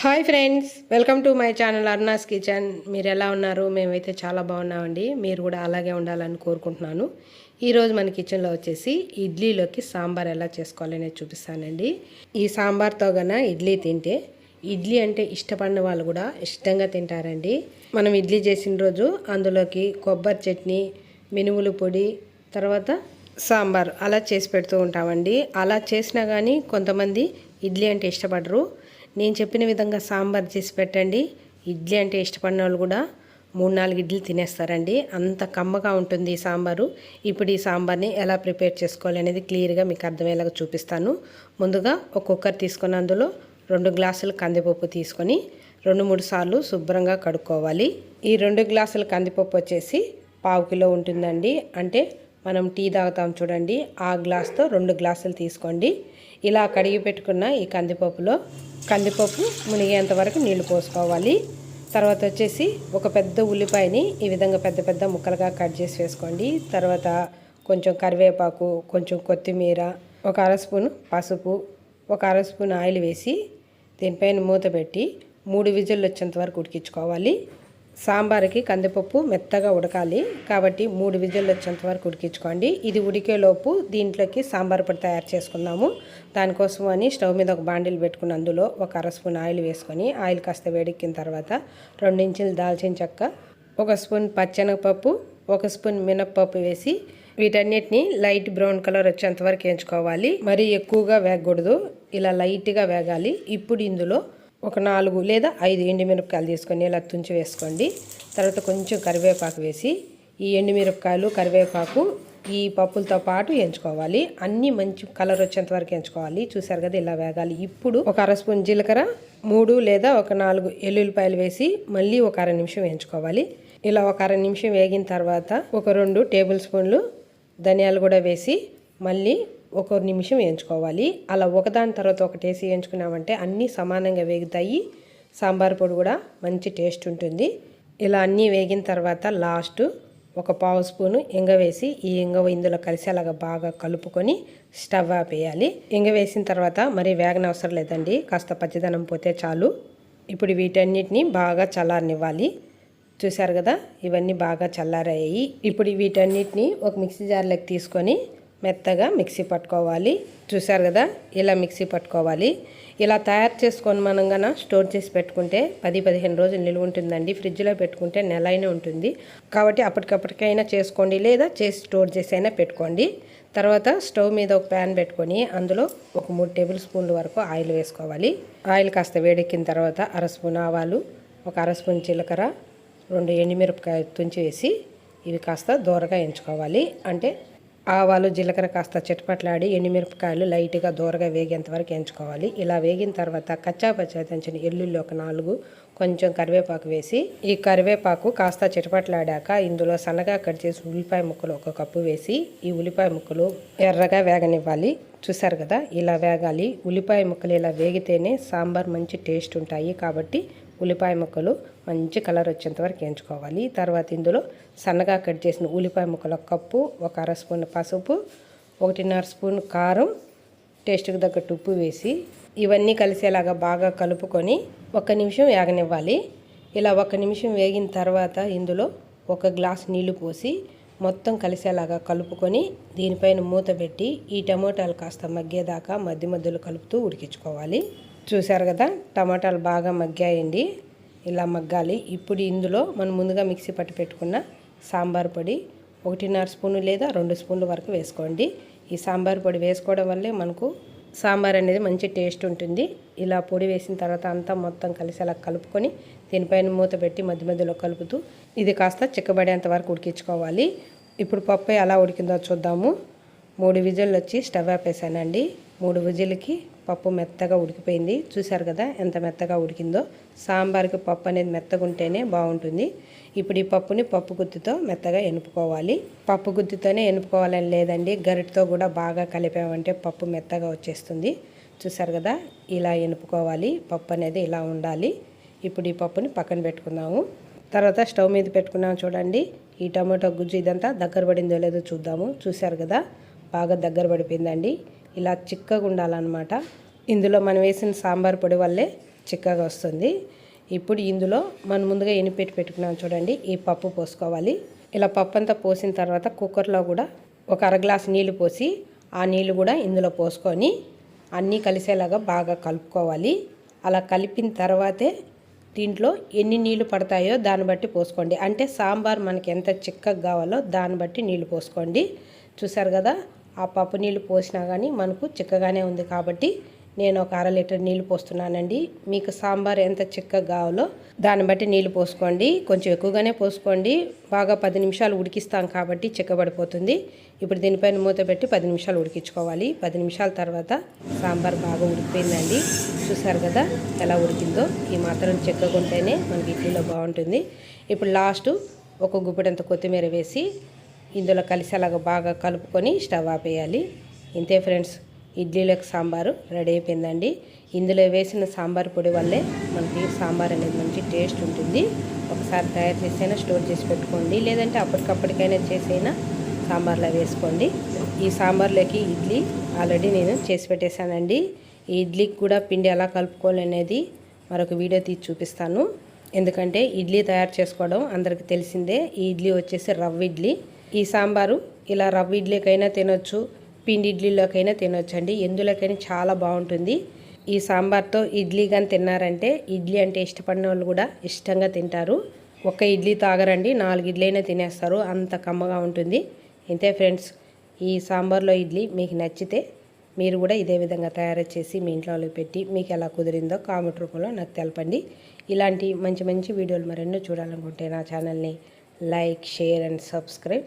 Hi friends welcome to my channel Arna's kitchen. మీరు ఎలా ఉన్నారు? మేమైతే చాలా బాగున్నామండి. మీరు కూడా అలాగే ఉండాలని కోరుకుంటున్నాను. ఈరోజు మన కిచెన్లో వచ్చేసి ఇడ్లీలోకి సాంబార్ ఎలా చేసుకోవాలనేది చూపిస్తానండి. ఈ సాంబార్తో గన ఇడ్లీ తింటే ఇడ్లీ అంటే ఇష్టపడిన వాళ్ళు కూడా ఇష్టంగా తింటారండి. మనం ఇడ్లీ చేసిన రోజు అందులోకి కొబ్బరి చట్నీ మినుములు పొడి తర్వాత సాంబార్ అలా చేసి పెడుతూ ఉంటామండి. అలా చేసినా కానీ కొంతమంది ఇడ్లీ అంటే ఇష్టపడరు. నేను చెప్పిన విధంగా సాంబార్ చేసి పెట్టండి. ఇడ్లీ అంటే ఇష్టపడిన వాళ్ళు కూడా మూడు నాలుగు ఇడ్లీ తినేస్తారండి. అంత కమ్మగా ఉంటుంది ఈ సాంబారు. ఇప్పుడు ఈ సాంబార్ని ఎలా ప్రిపేర్ చేసుకోవాలి అనేది క్లియర్గా మీకు అర్థమయ్యేలాగా చూపిస్తాను. ముందుగా ఒక కుక్కర్ తీసుకొని అందులో రెండు గ్లాసులు కందిపప్పు తీసుకొని రెండు మూడు సార్లు శుభ్రంగా కడుక్కోవాలి. ఈ రెండు గ్లాసుల కందిపప్పు వచ్చేసి పావు కిలో ఉంటుందండి. అంటే మనం టీ తాగుతాం చూడండి. ఆ గ్లాస్తో రెండు గ్లాసులు తీసుకోండి. ఇలా కడిగి పెట్టుకున్న ఈ కందిపప్పులో కందిపప్పు మునిగేంత వరకు నీళ్ళు పోసుకోవాలి. తర్వాత వచ్చేసి ఒక పెద్ద ఉల్లిపాయని ఈ విధంగా పెద్ద పెద్ద ముక్కలుగా కట్ చేసి వేసుకోండి. తర్వాత కొంచెం కరివేపాకు కొంచెం కొత్తిమీర ఒక అర స్పూన్ పసుపు ఒక అర స్పూన్ ఆయిల్ వేసి దీనిపైన మూత పెట్టి మూడు విజిల్లు వచ్చేంత వరకు ఉడికించుకోవాలి. సాంబార్కి కందిపప్పు మెత్తగా ఉడకాలి. కాబట్టి మూడు విజిల్లు వచ్చేంత వరకు ఉడికించుకోండి. ఇది ఉడికేలోపు దీంట్లోకి సాంబార్ పొడి తయారు చేసుకుందాము. దానికోసం అని స్టవ్ మీద ఒక బాండిల్ పెట్టుకుని అందులో ఒక అర స్పూన్ ఆయిల్ వేసుకొని ఆయిల్ కాస్త వేడెక్కిన తర్వాత రెండించులు దాల్చిన చెక్క ఒక స్పూన్ పచ్చెనగపప్పు ఒక స్పూన్ మినప్పప్పు వేసి వీటన్నిటిని లైట్ బ్రౌన్ కలర్ వచ్చేంత వరకు వేయించుకోవాలి. మరీ ఎక్కువగా వేగకూడదు. ఇలా లైట్గా వేగాలి. ఇప్పుడు ఇందులో ఒక నాలుగు లేదా ఐదు ఎండుమిరపకాయలు తీసుకొని ఇలా తుంచి వేసుకోండి. తర్వాత కొంచెం కరివేపాకు వేసి ఈ ఎండుమిరపకాయలు కరివేపాకు ఈ పప్పులతో పాటు ఎంచుకోవాలి. అన్నీ మంచి కలర్ వచ్చేంత వరకు ఎంచుకోవాలి. చూసారు కదా ఇలా వేగాలి. ఇప్పుడు ఒక అర స్పూన్ జీలకర్ర మూడు లేదా ఒక నాలుగు ఎల్లుల్లిపాయలు వేసి మళ్ళీ ఒక అర నిమిషం వేయించుకోవాలి ఇలా ఒక అర నిమిషం వేగిన తర్వాత ఒక రెండు టేబుల్ స్పూన్లు ధనియాలు కూడా వేసి మళ్ళీ ఒక నిమిషం వేయించుకోవాలి. అలా ఒకదాని తర్వాత ఒకటేసి వేయించుకున్నామంటే అన్నీ సమానంగా వేగుతాయి. సాంబార్ పొడి కూడా మంచి టేస్ట్ ఉంటుంది. ఇలా అన్నీ వేగిన తర్వాత లాస్ట్ ఒక పావు స్పూను ఇంగ వేసి ఈ ఇంగ ఇందులో కలిసేలాగా బాగా కలుపుకొని స్టవ్ ఆపేయాలి. ఇంగ వేసిన తర్వాత మరి వేగనవసరం లేదండి. కాస్త పచ్చదనం పోతే చాలు. ఇప్పుడు వీటన్నిటిని బాగా చల్లారనివ్వాలి. చూశారు కదా? ఇవన్నీ బాగా చల్లారయ్యాయి ఇప్పుడు వీటన్నిటిని ఒక మిక్సీ జార్లోకి తీసుకొని మెత్తగా మిక్సీ పట్టుకోవాలి. చూసారు కదా? ఇలా మిక్సీ పట్టుకోవాలి. ఇలా తయారు చేసుకొని మనం గన స్టోర్ చేసి పెట్టుకుంటే పది పదిహేను రోజులు నిలువ ఉంటుందండి. ఫ్రిడ్జ్లో పెట్టుకుంటే నెల అయినా ఉంటుంది. కాబట్టి అప్పటికప్పటికైనా చేసుకోండి. లేదా చేసి స్టోర్ చేసి అయినా పెట్టుకోండి. తర్వాత స్టవ్ మీద ఒక ప్యాన్ పెట్టుకొని అందులో ఒక మూడు టేబుల్ స్పూన్ల వరకు ఆయిల్ వేసుకోవాలి. ఆయిల్ కాస్త వేడెక్కిన తర్వాత అర స్పూన్ ఆవాలు ఒక అర స్పూన్ జీలకర్ర రెండు ఎండుమిరపకాయ తుంచి వేసి ఇవి కాస్త దూరగా ఎంచుకోవాలి. అంటే ఆవాలు జీలకర్ర కాస్త చిటపట్లాడి ఎండుమిరపకాయలు లైట్గా దూరగా వేగేంత వరకు ఎంచుకోవాలి. ఇలా వేగిన తర్వాత కచ్చా పచ్చా తెంచిన ఎల్లుల్లి ఒక నాలుగు కొంచెం కరివేపాకు వేసి ఈ కరివేపాకు కాస్త చిటపట్లాడాక ఇందులో సన్నగా కట్ చేసి ఉల్లిపాయ ముక్కలు ఒక కప్పు వేసి ఈ ఉల్లిపాయ ముక్కలు ఎర్రగా వేగనివ్వాలి. చూసారు కదా ఇలా వేగాలి. ఉల్లిపాయ ముక్కలు ఇలా వేగితేనే సాంబార్ మంచి టేస్ట్ ఉంటాయి. కాబట్టి ఉల్లిపాయ ముక్కలు మంచి కలర్ వచ్చేంత వరకు వేయించుకోవాలి. తర్వాత ఇందులో సన్నగా కట్ చేసిన ఉల్లిపాయ ముక్కలు ఒక కప్పు ఒక అర స్పూన్ పసుపు ఒకటిన్నర స్పూన్ కారం టేస్ట్కి తగ్గట్టు ఉప్పు వేసి ఇవన్నీ కలిసేలాగా బాగా కలుపుకొని ఒక నిమిషం వేగనివ్వాలి. ఇలా ఒక నిమిషం వేగిన తర్వాత ఇందులో ఒక గ్లాస్ నీళ్ళు పోసి మొత్తం కలిసేలాగా కలుపుకొని దీనిపైన మూత పెట్టి ఈ టమోటాలు కాస్త మగ్గేదాకా మధ్య మధ్యలో కలుపుతూ ఉడికించుకోవాలి. చూశారు కదా టమాటాలు బాగా మగ్గాయండి. ఇలా మగ్గాలి. ఇప్పుడు ఇందులో మనం ముందుగా మిక్సీ పట్టి పెట్టుకున్న సాంబార్ పొడి ఒకటిన్నర స్పూను లేదా రెండు స్పూన్ల వరకు వేసుకోండి. ఈ సాంబార్ పొడి వేసుకోవడం వల్లే మనకు సాంబార్ అనేది మంచి టేస్ట్ ఉంటుంది. ఇలా పొడి వేసిన తర్వాత అంతా మొత్తం కలిసి అలా కలుపుకొని దీనిపైన మూత పెట్టి మధ్య మధ్యలో కలుపుతూ ఇది కాస్త చిక్కబడేంత వరకు ఉడికించుకోవాలి. ఇప్పుడు పప్పు ఎలా ఉడికిందో చూద్దాము. మూడు విజిల్లు వచ్చి స్టవ్ ఆపేసానండి. మూడు విజిల్కి పప్పు మెత్తగా ఉడికిపోయింది. చూసారు కదా ఎంత మెత్తగా ఉడికిందో? సాంబార్కి పప్పు అనేది మెత్తగా ఉంటేనే బాగుంటుంది. ఇప్పుడు ఈ పప్పుని పప్పు గుత్తితో మెత్తగా ఎనుపుకోవాలి. పప్పు గుత్తితోనే ఎనుపుకోవాలని లేదండి. గరిటతో కూడా బాగా కలిపామంటే పప్పు మెత్తగా వచ్చేస్తుంది. చూసారు కదా? ఇలా ఎనుపుకోవాలి. పప్పు అనేది ఇలా ఉండాలి. ఇప్పుడు ఈ పప్పుని పక్కన పెట్టుకుందాము. తర్వాత స్టవ్ మీద పెట్టుకున్నాము చూడండి. ఈ టమాటో గుజ్జు ఇదంతా దగ్గర పడిందో లేదో చూద్దాము. చూసారు కదా? బాగా దగ్గర పడిపోయిందండి. ఇలా చిక్కగా ఉండాలన్నమాట. ఇందులో మనం వేసిన సాంబార్ పొడి వల్లే చిక్కగా వస్తుంది. ఇప్పుడు ఇందులో మనం ముందుగా ఎనిపెట్టి పెట్టుకున్నాం చూడండి. ఈ పప్పు పోసుకోవాలి. ఇలా పప్పు అంతా పోసిన తర్వాత కుక్కర్లో కూడా ఒక అర గ్లాస్ నీళ్ళు పోసి ఆ నీళ్ళు కూడా ఇందులో పోసుకొని అన్నీ కలిసేలాగా బాగా కలుపుకోవాలి. అలా కలిపిన తర్వాతే దీంట్లో ఎన్ని నీళ్ళు పడతాయో దాన్ని బట్టి పోసుకోండి. అంటే సాంబార్ మనకి ఎంత చిక్కగా కావాలో దాన్ని బట్టి నీళ్ళు పోసుకోండి. చూసారు కదా? ఆ పప్పు నీళ్ళు పోసినా కానీ మనకు చిక్కగానే ఉంది కాబట్టి నేను ఒక అర లీటర్ నీళ్ళు పోస్తున్నానండి. మీకు సాంబార్ ఎంత చిక్కగా కావాలో దాన్ని బట్టి నీళ్ళు పోసుకోండి. కొంచెం ఎక్కువగానే పోసుకోండి. బాగా పది నిమిషాలు ఉడికిస్తాం కాబట్టి చిక్కబడిపోతుంది. ఇప్పుడు దీనిపైన మూత పెట్టి పది నిమిషాలు ఉడికించుకోవాలి. పది నిమిషాల తర్వాత సాంబార్ బాగా ఉడికిపోయిందండి. చూసారు కదా ఎలా ఉడికిందో? ఈ మాత్రం చిక్కగుంటేనే మనకి ఇడ్లీలో బాగుంటుంది. ఇప్పుడు లాస్ట్ ఒక గుప్పెడంత కొత్తిమీర వేసి ఇందులో కలిసి అలాగా బాగా కలుపుకొని స్టవ్ ఆపేయాలి. ఇంతే ఫ్రెండ్స్ ఇడ్లీలకు సాంబారు రెడీ అయిపోయిందండి. ఇందులో వేసిన సాంబార్ పొడి వల్లే మనకి సాంబార్ అనేది మంచి టేస్ట్ ఉంటుంది. ఒకసారి తయారు చేసైనా స్టోర్ చేసి పెట్టుకోండి. లేదంటే అప్పటికప్పటికైనా చేసైనా సాంబార్లో వేసుకోండి. ఈ సాంబార్లోకి ఇడ్లీ ఆల్రెడీ నేను చేసి పెట్టేశానండి. ఈ ఇడ్లీకి కూడా పిండి ఎలా కలుపుకోవాలి అనేది మరొక వీడియో తీసి చూపిస్తాను. ఎందుకంటే ఇడ్లీ తయారు చేసుకోవడం అందరికీ తెలిసిందే. ఈ ఇడ్లీ వచ్చేసి రవ్వ ఇడ్లీ. ఈ సాంబారు ఇలా రవ్వ ఇడ్లీకైనా తినొచ్చు పిండి ఇడ్లీలోకైనా తినొచ్చు అండి ఎందులోకైనా చాలా బాగుంటుంది. ఈ సాంబార్తో ఇడ్లీ కానీ తిన్నారంటే ఇడ్లీ అంటే ఇష్టపడిన వాళ్ళు కూడా ఇష్టంగా తింటారు. ఒక ఇడ్లీ తాగరండి నాలుగు ఇడ్లీ అయినా తినేస్తారు. అంత కమ్మగా ఉంటుంది. ఇంతే ఫ్రెండ్స్ ఈ సాంబార్లో ఇడ్లీ మీకు నచ్చితే మీరు కూడా ఇదే విధంగా తయారు చేసి మీ ఇంట్లో పెట్టి మీకు ఎలా కుదిరిందో కామెంట్ రూపంలో నాకు తెలపండి. ఇలాంటి మంచి మంచి వీడియోలు మరెన్నో చూడాలనుకుంటే నా ఛానల్ని like share and subscribe